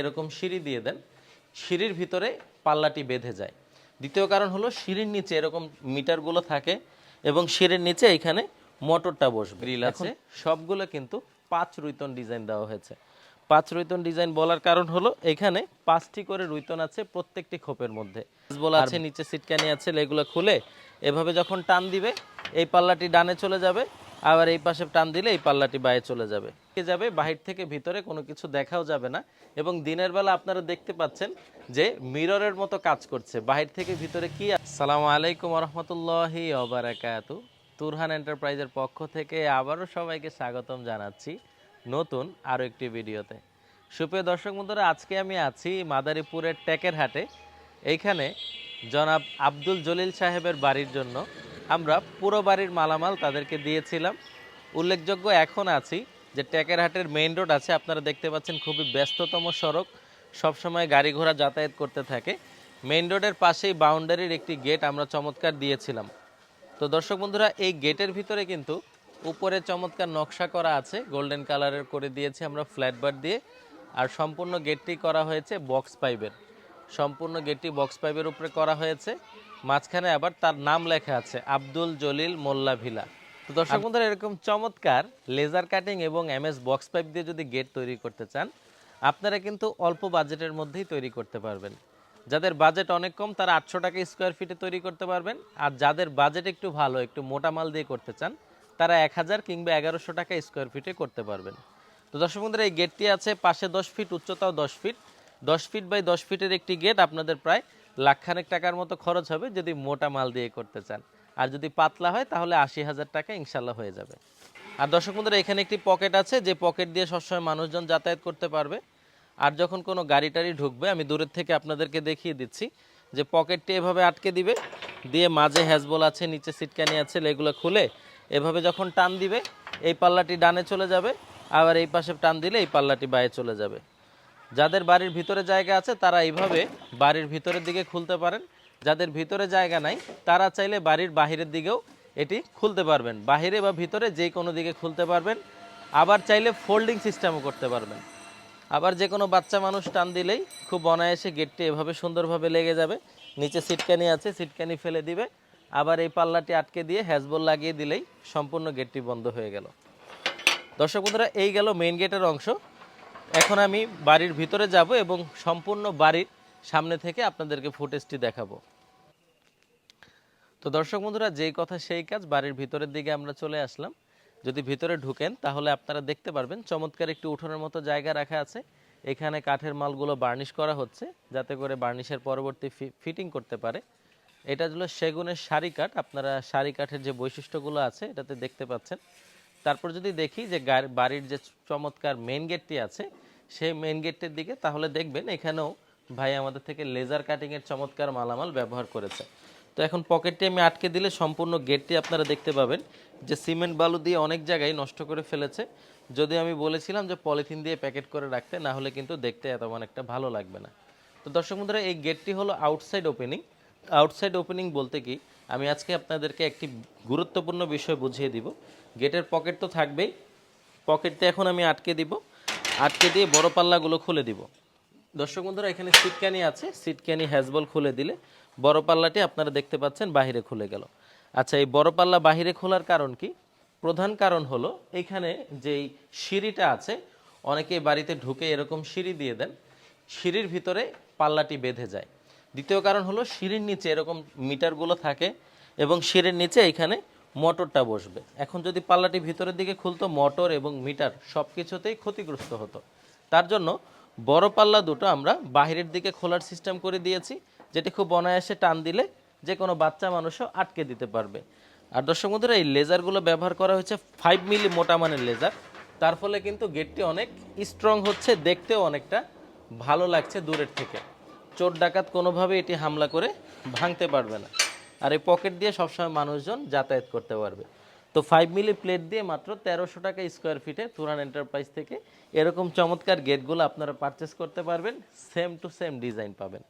এরকম সিঁড়ি দিয়ে দেন সিঁড়ির ভিতরে পাল্লাটি বেঁধে যায়। দ্বিতীয় কারণ হলো সিঁড়ির নিচে এরকম মিটারগুলো থাকে এবং সিঁড়ির নিচে এখানে মোটরটা বসবে। গ্রিল আছে। সবগুলো কিন্তু পাঁচ রুইতন ডিজাইন দেওয়া হয়েছে। পাঁচ রুইতন ডিজাইন বলার কারণ হলো এখানে পাঁচটি করে রুইতন আছে প্রত্যেকটি খোপের মধ্যে। বলা আছে নিচে সিটকানি আছে এগুলো খুলে এভাবে যখন টান দিবে এই পাল্লাটি ডানে চলে যাবে আবার এই পাশে টান দিলে এই পাল্লাটি বাইরে চলে যাবে। যাবে? বাহির থেকে ভিতরে কোনো কিছু দেখাও যাবে না। এবং দিনের বেলা আপনারা দেখতে পাচ্ছেন যে মিররের মতো কাজ করছে। বাহির থেকে ভিতরে কি সালাম আলাইকুম রহমতুল্লাহি ওবারাকাতু। তুরহান এন্টারপ্রাইজের পক্ষ থেকে আবারও সবাইকে স্বাগতম জানাচ্ছি নতুন আরও একটি ভিডিওতে। সুপ্রিয় দর্শক বন্ধুরা, আজকে আমি আছি মাদারীপুরের টেকের হাটে এইখানে জনাব আব্দুল জলিল সাহেবের বাড়ির জন্য আমরা পুরো বাড়ির মালামাল তাদেরকে দিয়েছিলাম। উল্লেখযোগ্য এখন আছি যে টেকের হাটের মেইন রোড আছে। আপনারা দেখতে পাচ্ছেন খুবই ব্যস্ততম সড়ক। সবসময় গাড়ি ঘোড়া যাতায়াত করতে থাকে। মেইন রোডের পাশেই বাউন্ডারির একটি গেট আমরা চমৎকার দিয়েছিলাম। তো দর্শক বন্ধুরা, এই গেটের ভিতরে কিন্তু উপরে চমৎকার নকশা করা আছে। গোল্ডেন কালারের করে দিয়েছি আমরা ফ্ল্যাট বার দিয়ে। আর সম্পূর্ণ গেটটি করা হয়েছে বক্স পাইপের সম্পূর্ণ গেটটি বক্স পাইপের উপরে করা হয়েছে। মাঝখানে আবার তার নাম লেখা আছে আব্দুল জলিল মোল্লা ভিলা। তো দর্শক বন্ধুরা এরকম চমৎকার লেজার কাটিং এবং এমএস বক্স পাইপ দিয়ে যদি গেট তৈরি করতে চান আপনারা কিন্তু অল্প বাজেটের মধ্যেই তৈরি করতে পারবেন। যাদের বাজেট অনেক কম তারা আটশো টাকা স্কোয়ার ফিটে তৈরি করতে পারবেন। আর যাদের বাজেট একটু ভালো একটু মোটা মাল দিয়ে করতে চান তারা এক হাজার কিংবা এগারোশো টাকা স্কোয়ার ফিটে করতে পারবেন। তো দর্শক বন্ধুরা এই গেটটি আছে পাশে দশ ফিট উচ্চতাও দশ ফিট দশ ফিট বাই দশ ফিটের একটি গেট আপনাদের প্রায় লাখখানেক টাকার মতো খরচ হবে যদি মোটা মাল দিয়ে করতে চান। আর যদি পাতলা হয়, তাহলে আশি হাজার টাকা ইনশাল্লাহ হয়ে যাবে। আর দর্শক বন্ধুরা, এখানে একটি পকেট আছে, যে পকেট দিয়ে সবসময় মানুষজন যাতায়াত করতে পারবে। আর যখন কোনো গাড়ি টাড়ি ঢুকবে, আমি দূরের থেকে আপনাদেরকে দেখিয়ে দিচ্ছি যে পকেটটি এভাবে আটকে দিবে, দিয়ে মাঝে হ্যাজবল আছে, নিচে সিটকানি আছে, এগুলো খুলে এভাবে যখন টান দিবে, এই পাল্লাটি ডানে চলে যাবে, আবার এই পাশে টান দিলে এই পাল্লাটি বাইরে চলে যাবে। যাদের বাড়ির ভিতরে জায়গা আছে, তারা এইভাবে বাড়ির ভিতরের দিকে খুলতে পারেন। যাদের ভিতরে জায়গা নাই, তারা চাইলে বাড়ির বাহিরের দিকেও এটি খুলতে পারবেন। বাহিরে বা ভিতরে যে কোনো দিকে খুলতে পারবেন। আবার চাইলে ফোল্ডিং সিস্টেমও করতে পারবেন। আবার যে কোনো বাচ্চা মানুষ টান দিলেই খুব অনায়াসে গেটটি এভাবে সুন্দরভাবে লেগে যাবে। নিচে সিটকানি আছে, সিটকানি ফেলে দিবে। আবার এই পাল্লাটি আটকে দিয়ে হ্যাজবল লাগিয়ে দিলেই সম্পূর্ণ গেটটি বন্ধ হয়ে গেল। দর্শক বন্ধুরা, এই গেল মেইন গেটের অংশ। এখন আমি বাড়ির ভিতরে যাব এবং সম্পূর্ণ বাড়ির সামনে থেকে আপনাদেরকে ফুটেজটি দেখাবো। তো দর্শক বন্ধুরা, যেই কথা সেই কাজ, বাড়ির ভিতরের দিকে আমরা চলে আসলাম। যদি ভিতরে ঢুকেন, তাহলে আপনারা দেখতে পারবেন, চমৎকার একটি উঠোনের মতো জায়গা রাখা আছে। এখানে কাঠের মালগুলো বার্নিশ করা হচ্ছে, যাতে করে বার্নিশের পরবর্তী ফিটিং করতে পারে। এটা হলো সেগুনের শাড়ি কাঠ। আপনারা শাড়ি কাঠের যে বৈশিষ্ট্যগুলো আছে, এটাতে দেখতে পাচ্ছেন। তারপর যদি দেখি যে বাড়ির যে চমৎকার মেন গেটটি আছে সেই মেন গেটটির দিকে, তাহলে দেখবেন এখানেও ভাই আমাদের থেকে লেজার কাটিংয়ের চমৎকার মালামাল ব্যবহার করেছে। তো এখন পকেটটি আমি আটকে দিলে সম্পূর্ণ গেটটি আপনারা দেখতে পাবেন যে সিমেন্ট বালু দিয়ে অনেক জায়গায় নষ্ট করে ফেলেছে। যদি আমি বলেছিলাম যে পলিথিন দিয়ে প্যাকেট করে রাখতে, না হলে কিন্তু দেখতে এত একটা ভালো লাগবে না। তো দর্শক বন্ধুরা, এই গেটটি হলো আউটসাইড ওপেনিং আউটসাইড ওপেনিং বলতে কি, আমি আজকে আপনাদেরকে একটি গুরুত্বপূর্ণ বিষয় বুঝিয়ে দিব। গেটের পকেট তো থাকবেই। পকেটটা এখন আমি আটকে দিব। আটকে দিয়ে বড় পাল্লাগুলো খুলে দিব। দর্শক বন্ধুরা, এখানে সিটকানি আছে। সিটকানি হ্যাজবল খুলে দিলে বড় পাল্লাটি আপনারা দেখতে পাচ্ছেন বাহিরে খুলে গেল। আচ্ছা এই বড় পাল্লা বাহিরে খোলার কারণ কি? প্রধান কারণ হলো এখানে যেই সিঁড়িটা আছে অনেকে বাড়িতে ঢুকে এরকম সিঁড়ি দিয়ে দেন, সিঁড়ির ভিতরে পাল্লাটি বেঁধে যায়। দ্বিতীয় কারণ হলো সিঁড়ির নিচে এরকম মিটারগুলো থাকে এবং সিঁড়ির নিচে এখানে মোটরটা বসবে। এখন যদি পাল্লাটি ভিতরের দিকে খুলতো, মোটর এবং মিটার সব কিছুতেই ক্ষতিগ্রস্ত হতো। তার জন্য বড় পাল্লা দুটো আমরা বাহিরের দিকে খোলার সিস্টেম করে দিয়েছি, যেটি খুব অনায়াসে টান দিলে যে কোনো বাচ্চা মানুষও আটকে দিতে পারবে। আর দর্শক বন্ধুরা, এই লেজারগুলো ব্যবহার করা হয়েছে ফাইভ মিলি মোটা মানের লেজার। তার ফলে কিন্তু গেটটি অনেক স্ট্রং হচ্ছে, দেখতেও অনেকটা ভালো লাগছে দূরের থেকে। চোর ডাকাত কোনোভাবে এটি হামলা করে ভাঙতে পারবে না। আর এই পকেট দিয়ে সবসময় মানুষজন যাতায়াত করতে পারবে। তো ফাইভ মিলি প্লেট দিয়ে মাত্র তেরোশো টাকা স্কোয়ার ফিটে তুরান এন্টারপ্রাইজ থেকে এরকম চমৎকার গেটগুলো আপনারা পারচেস করতে পারবেন সেম টু সেম ডিজাইন পাবেন।